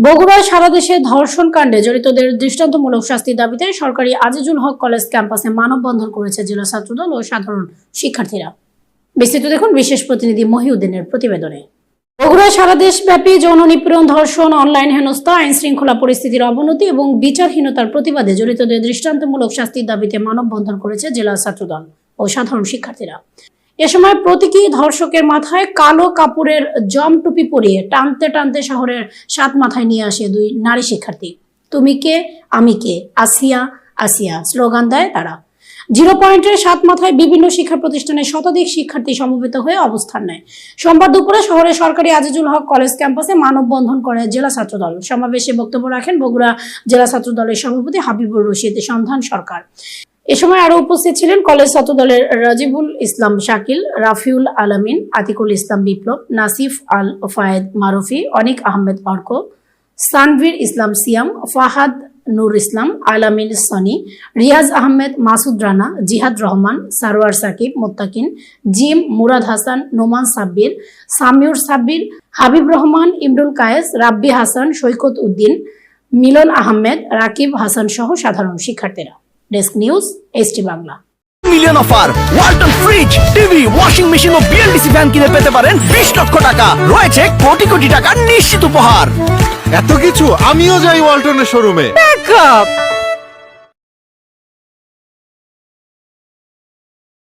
বগুড়ায় সারা দেশে ধর্ষণ কাণ্ডে জড়িতদের দৃষ্টান্তমূলক শাস্তির দাবিতে সরকারি আজিজুল হক কলেজ ক্যাম্পাসে মানববন্ধন করেছে জেলা ছাত্রদল ও সাধারণ শিক্ষার্থীরা। বিস্তারিত দেখুন বিশেষ প্রতিনিধি মহিউদ্দিনের প্রতিবেদনে। বগুড়ায় সারা দেশব্যাপী যৌন নিপীড়ন ধর্ষণ, অনলাইন হেনস্থা আইন শৃঙ্খলা পরিস্থিতির অবনতি এবং বিচারহীনতার প্রতিবাদে জড়িতদের দৃষ্টান্তমূলক শাস্তির দাবিতে মানববন্ধন করেছে জেলা ছাত্রদল ও সাধারণ শিক্ষার্থীরা। এ সময় প্রতীকী ধর্ষকের মাথায় কালো কাপড়ের জম টুপি পরিয়ে টানতে টানতে শহরের সাত মাথায় নিয়ে আসে দুই নারী শিক্ষার্থী। তুমি কে? আমি কে? আসিয়া আসিয়া। স্লোগান দেয় তারা। জিরো পয়েন্টের সাত মাথায় বিভিন্ন শিক্ষা প্রতিষ্ঠানের শতাধিক শিক্ষার্থী সমবেত হয়ে অবস্থান নেয়। সোমবার দুপুরে শহরের সরকারি আজিজুল হক কলেজ ক্যাম্পাসে মানববন্ধন করে জেলা ছাত্রদল। সমাবেশে বক্তব্য রাখেন বগুড়া জেলা ছাত্রদলের সভাপতি হাবিবুর রশিদ সন্ধান সরকার। এ সময় আরও উপস্থিত ছিলেন কলেজ ছাত্রদলের রাজিবুল ইসলাম শাকিল, রাফিউল আলামিন, আতিকুল ইসলাম বিপ্লব, নাসিফ আল ফায়েদ মারুফি, অনিক আহমেদ অর্ক, সানভীর ইসলাম সিয়াম, ফাহাদ নূর ইসলাম, আলামিন সনি, রিয়াজ আহমেদ মাসুদ রানা, জিহাদ রহমান, সারোয়ার সাকিব মোত্তাকিন, জিম মুরাদ হাসান, নোমান সাব্বির, সামিউর সাব্বির, হাবিব রহমান, ইমরুল কায়েস, রাব্বি হাসান, সৈকত উদ্দিন, মিলন আহমেদ, রাকিব হাসান সহ সাধারণ শিক্ষার্থীরা। Desk news ST Bangla million offer Walton fridge TV washing machine ও বিএলডিসি ফ্যান কিনে পেতে পারেন বিশ লক্ষ টাকা। রয়েছে কোটি কোটি টাকা নিশ্চিত উপহার। এত কিছু আমিও যাই ওয়ালটনের শোরুমে